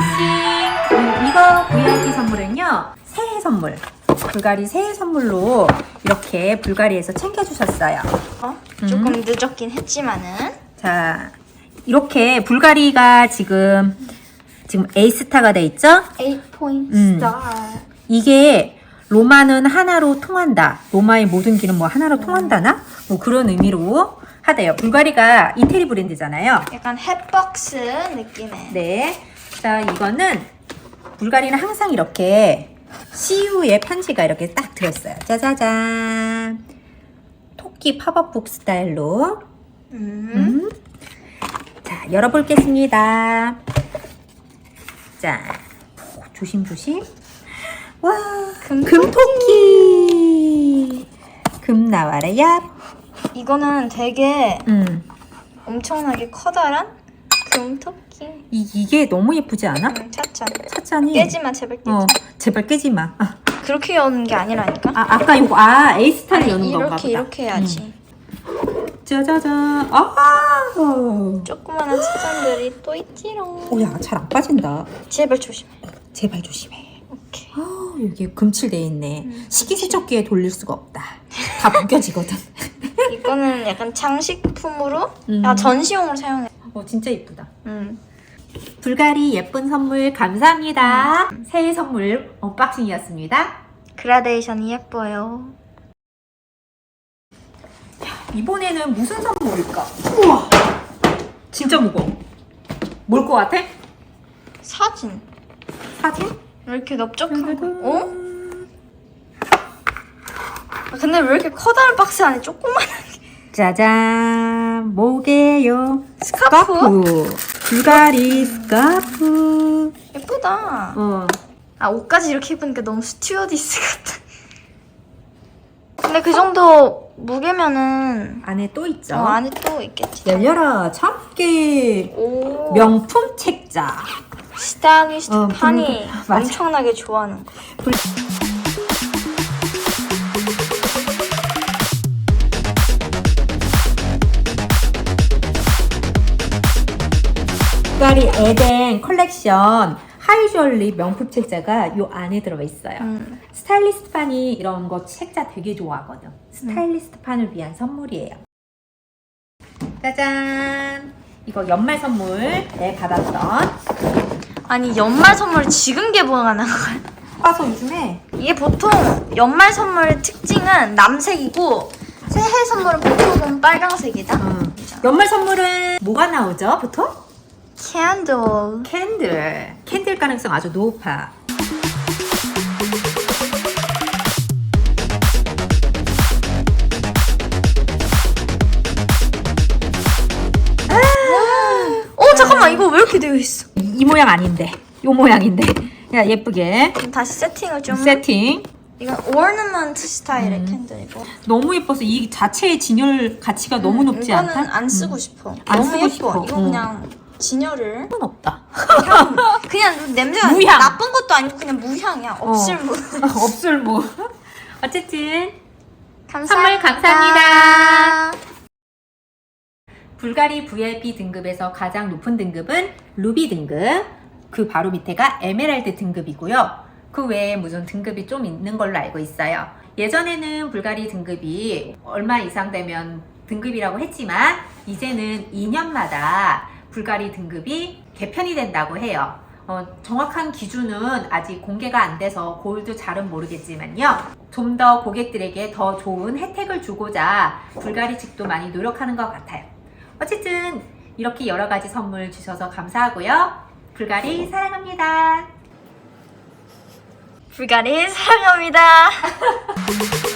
언박싱! 음, 이거 VIP 선물은요, 새해 선물. 불가리 새해 선물로 이렇게 불가리에서 챙겨주셨어요. 어? 조금 늦었긴 했지만은 자, 이렇게 불가리가 지금, 지금 A스타가 돼 있죠? 8포인트 음. 스타 이게 로마는 하나로 통한다. 로마의 모든 길은 뭐 하나로 통한다나? 뭐 그런 의미로 하대요. 불가리가 이태리 브랜드잖아요. 약간 햇박스 느낌의 네. 자, 이거는 불가리는 항상 이렇게 CU의 편지가 이렇게 딱 들어있어요. 짜자잔. 토끼 팝업북 스타일로. 음. 음. 자, 열어볼겠습니다. 자, 조심조심. 와, 금토끼. 금토끼. 금 나와라, 야. 이거는 되게 음. 엄청나게 커다란 금토끼 이, 이게 너무 예쁘지 않아? 음, 차차 차찬이. 깨지마 제발 깨지 어, 제발 깨지 마. 아, 그렇게 여는 게 아니라니까 아 아까 이거, 아, 에이스타를 아니, 여는 건가 보다. 이렇게 이렇게 해야지 음. 짜자잔. 아, 오, 조그마한 차잔들이 또 있지롱 야, 잘 안 빠진다. 제발 조심해 제발 조심해. 오케이 아, 여기 금칠돼 있네. 음, 식기세척기에 돌릴 수가 없다. 다 벗겨지거든. 이거는 약간 장식품으로 음. 야 전시용으로 사용해 어, 진짜 이쁘다. 음. 불가리 예쁜 선물 감사합니다. 새해 선물 언박싱이었습니다. 그라데이션이 예뻐요 이번에는 무슨 선물일까? 우와! 진짜 무거워. 뭘 것 같아? 사진 사진? 왜 이렇게 넓적한 거 어? 아, 근데 왜 이렇게 커다란 박스 안에 조그만 짜잔! 뭐게요? 스카프? 불가리 스카프. 예쁘다 어. 아 옷까지 이렇게 입으니까 너무 스튜어디스 같다 근데 그 정도 무게면은 안에 또 있죠? 어, 안에 또 있겠지 열려라. 참깨 오 명품 책자. 스타일리스트 어, 판이 맞아. 엄청나게 좋아하는 거 불... 불가리 에덴 컬렉션 하이주얼리 명품 책자가 요 안에 들어가 있어요. 음. 스타일리스트 판이 이런 거 책자 되게 좋아하거든. 스타일리스트 판을 위한 선물이에요. 짜잔! 이거 연말 선물 내 받았던 아니 연말 선물 지금 개봉하는 거야 빠서 요즘에 이게 보통 연말 선물 특징은 남색이고 새해 선물은 보통은 빨강색이다 음. 연말 선물은 뭐가 나오죠 보통? 캔들 캔들 캔들 가능성 아주 높아. 어 잠깐만 이거 왜 이렇게 되어 있어? 이, 이 모양 아닌데. 요 모양인데. 야 예쁘게. 그럼 다시 세팅을 좀 세팅. 이건 ornament 스타일의 음. 캔들이고 너무 예뻐서 이 자체의 진열 가치가 너무 높지 이거는 않다? 안 쓰고 음. 싶어. 안 너무 쓰고 예뻐. 싶어. 이거 어. 그냥 진열을 은 없다 향 그냥 냄새가 무향. 나쁜 것도 아니고 그냥 무향이야 어. 없을무 없을 뭐 어쨌든 감사합니다 감사합니다. 불가리 VIP 등급에서 가장 높은 등급은 루비 등급, 그 바로 밑에가 에메랄드 등급이고요. 그 외에 무슨 등급이 좀 있는 걸로 알고 있어요. 예전에는 불가리 등급이 얼마 이상 되면 등급이라고 했지만 이제는 2년마다 불가리 등급이 개편이 된다고 해요. 어, 정확한 기준은 아직 공개가 안 돼서 골드 잘은 모르겠지만요. 좀 더 고객들에게 더 좋은 혜택을 주고자 불가리 측도 많이 노력하는 것 같아요. 어쨌든 이렇게 여러 가지 선물 주셔서 감사하고요. 불가리 사랑합니다. 불가리 사랑합니다